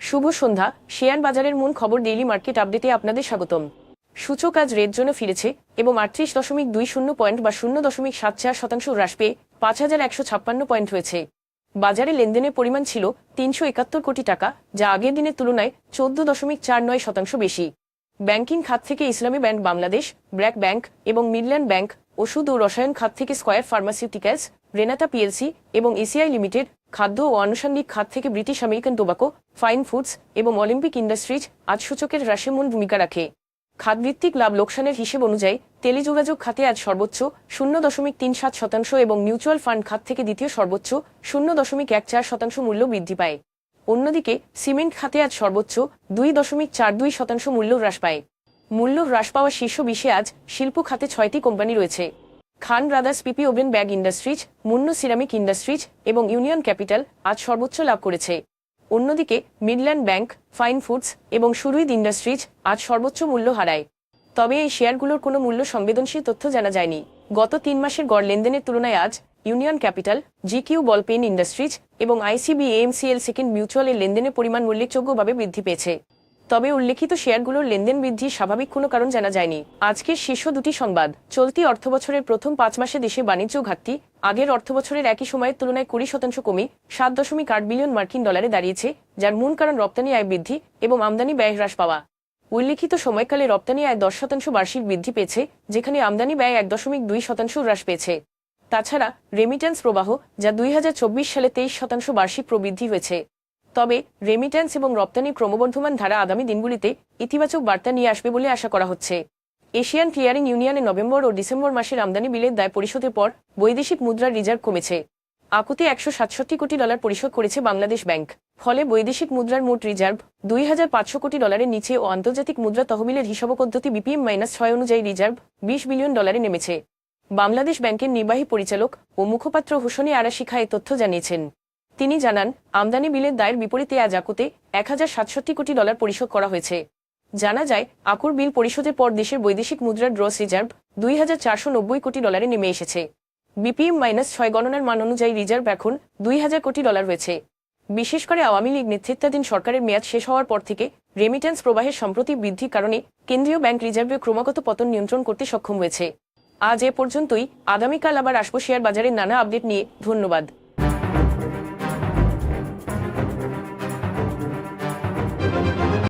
শুভ সন্ধ্যা। Share বাজারের মূল খবর ডেইলি মার্কেট আপডেটে আপনাদের স্বাগতম। সূচক আজ রেড জোনে ফিরেছে এবং আটত্রিশ দশমিক দুই শূন্য পয়েন্ট বা শূন্য দশমিক সাত চার শতাংশ হ্রাস পেয়ে পাঁচ হাজার একশো ছাপ্পান্ন পয়েন্ট হয়েছে। বাজারে লেনদেনের পরিমাণ ছিল তিনশো একাত্তর কোটি টাকা, যা আগের দিনের তুলনায় চোদ্দ দশমিক চার নয় শতাংশ বেশি। ব্যাংকিং খাত থেকে ইসলামী ব্যাংক বাংলাদেশ, ব্র্যাক ব্যাংক এবং মিডল্যান্ড ব্যাংক, ওষুধ ও রসায়ন খাত থেকে স্কয়ার ফার্মাসিউটিক্যালস, রেনাতা পিএলসি এবং এসিআই লিমিটেড খাদ্য ও আনুষঙ্গিক খাত থেকে British American tobacco, fine foods এবং অলিম্পিক ইন্ডাস্ট্রিজ আজ সূচকের হ্রাসে মূল ভূমিকা রাখে। খাতভিত্তিক লাভ লোকসানের হিসেব অনুযায়ী টেলিযোগাযোগ খাতে আজ সর্বোচ্চ শূন্য দশমিক তিন সাত শতাংশ এবং মিউচুয়াল ফান্ড খাত থেকে দ্বিতীয় সর্বোচ্চ শূন্য দশমিক এক চার শতাংশ মূল্য বৃদ্ধি পায়। অন্যদিকে সিমেন্ট খাতে আজ সর্বোচ্চ দুই দশমিক চার দুই শতাংশ মূল্য হ্রাস পায়। মূল্য হ্রাস পাওয়া শীর্ষ বিশে আজ শিল্প খাতে ছয়টি কোম্পানি রয়েছে। Khan brothers PP woven bag industries, Munnu ceramic industries এবং ইউনিয়ন ক্যাপিটাল আজ সর্বোচ্চ লাভ করেছে। অন্যদিকে মিডল্যান্ড ব্যাংক, ফাইন ফুডস এবং সুরুইদ ইন্ডাস্ট্রিজ আজ সর্বোচ্চ মূল্য হারায়। তবে এই শেয়ারগুলোর কোনো মূল্য সংবেদনশীল তথ্য জানা যায়নি। গত তিন মাসের গড় লেনদেনের তুলনায় আজ union capital, GQ ball pen industries এবং আইসিবি, এএমসিএল সেকেন্ড মিউচুয়ালের লেনদেনের পরিমাণ উল্লেখযোগ্যভাবে বৃদ্ধি পেয়েছে। তবে উল্লেখিত শেয়ারগুলোর লেনদেন বৃদ্ধির স্বাভাবিক কোনো কারণ জানা যায়নি। আজকের শীর্ষ দুটি সংবাদ। চলতি অর্থবছরের প্রথম পাঁচ মাসে দেশে বাণিজ্য ঘাটতি, আগের অর্থবছরের একই সময়ের তুলনায় কুড়ি শতাংশ কমে সাত দশমিক আট বিলিয়ন মার্কিন ডলারে দাঁড়িয়েছে, যার মূল কারণ রপ্তানি আয় বৃদ্ধি এবং আমদানি ব্যয় হ্রাস পাওয়া। উল্লেখিত সময়কালে রপ্তানি আয় দশ শতাংশ বার্ষিক বৃদ্ধি পেয়েছে, যেখানে আমদানি ব্যয় এক দশমিক দুই শতাংশ হ্রাস পেয়েছে। তাছাড়া রেমিট্যান্স প্রবাহ, যা দুই হাজার চব্বিশ সালে তেইশ শতাংশ বার্ষিক প্রবৃদ্ধি হয়েছে। তবে রেমিট্যান্স এবং রপ্তানি ক্রমবর্ধমান ধারা আগামী দিনগুলিতে ইতিবাচক বার্তা নিয়ে আসবে বলে আশা করা হচ্ছে। এশিয়ান ক্লিয়ারিং ইউনিয়নে নভেম্বর ও ডিসেম্বর মাসের আমদানি বিলের দায় পরিশোধের পর বৈদেশিক মুদ্রার রিজার্ভ কমেছে। আকুতে একশো সাতষট্টি কোটি ডলার পরিশোধ করেছে বাংলাদেশ ব্যাংক। ফলে বৈদেশিক মুদ্রার মোট রিজার্ভ দুই হাজার পাঁচশো কোটি ডলারের নিচে ও আন্তর্জাতিক মুদ্রা তহবিলের হিসাব পদ্ধতি বিপিএম মাইনাস ছয় অনুযায়ী রিজার্ভ বিশ বিলিয়ন ডলারে নেমেছে। বাংলাদেশ ব্যাংকের নির্বাহী পরিচালক ও মুখপাত্র হোসনে আরাশিখা এ তথ্য জানিয়েছেন। তিনি জানান, আমদানি বিলের দায়ের বিপরীতে আজ আকুতে এক হাজার সাতষট্টি কোটি ডলার পরিশোধ করা হয়েছে। জানা যায়, আকুর বিল পরিশোধের পর দেশের বৈদেশিক মুদ্রার ড্রস রিজার্ভ দুই হাজার চারশো নব্বই কোটি ডলারে নেমে এসেছে। বিপিএম মাইনাস ছয় গণনার মান অনুযায়ী রিজার্ভ এখন দুই হাজার কোটি ডলার হয়েছে। বিশেষ করে আওয়ামী লীগ নেতৃত্বাধীন সরকারের মেয়াদ শেষ হওয়ার পর থেকে রেমিট্যান্স প্রবাহের সম্প্রতি বৃদ্ধির কারণে কেন্দ্রীয় ব্যাংক রিজার্ভের ক্রমাগত পতন নিয়ন্ত্রণ করতে সক্ষম হয়েছে। আজ এ পর্যন্তই। আগামীকাল আবার আসব শেয়ার বাজারের নানা আপডেট নিয়ে। ধন্যবাদ।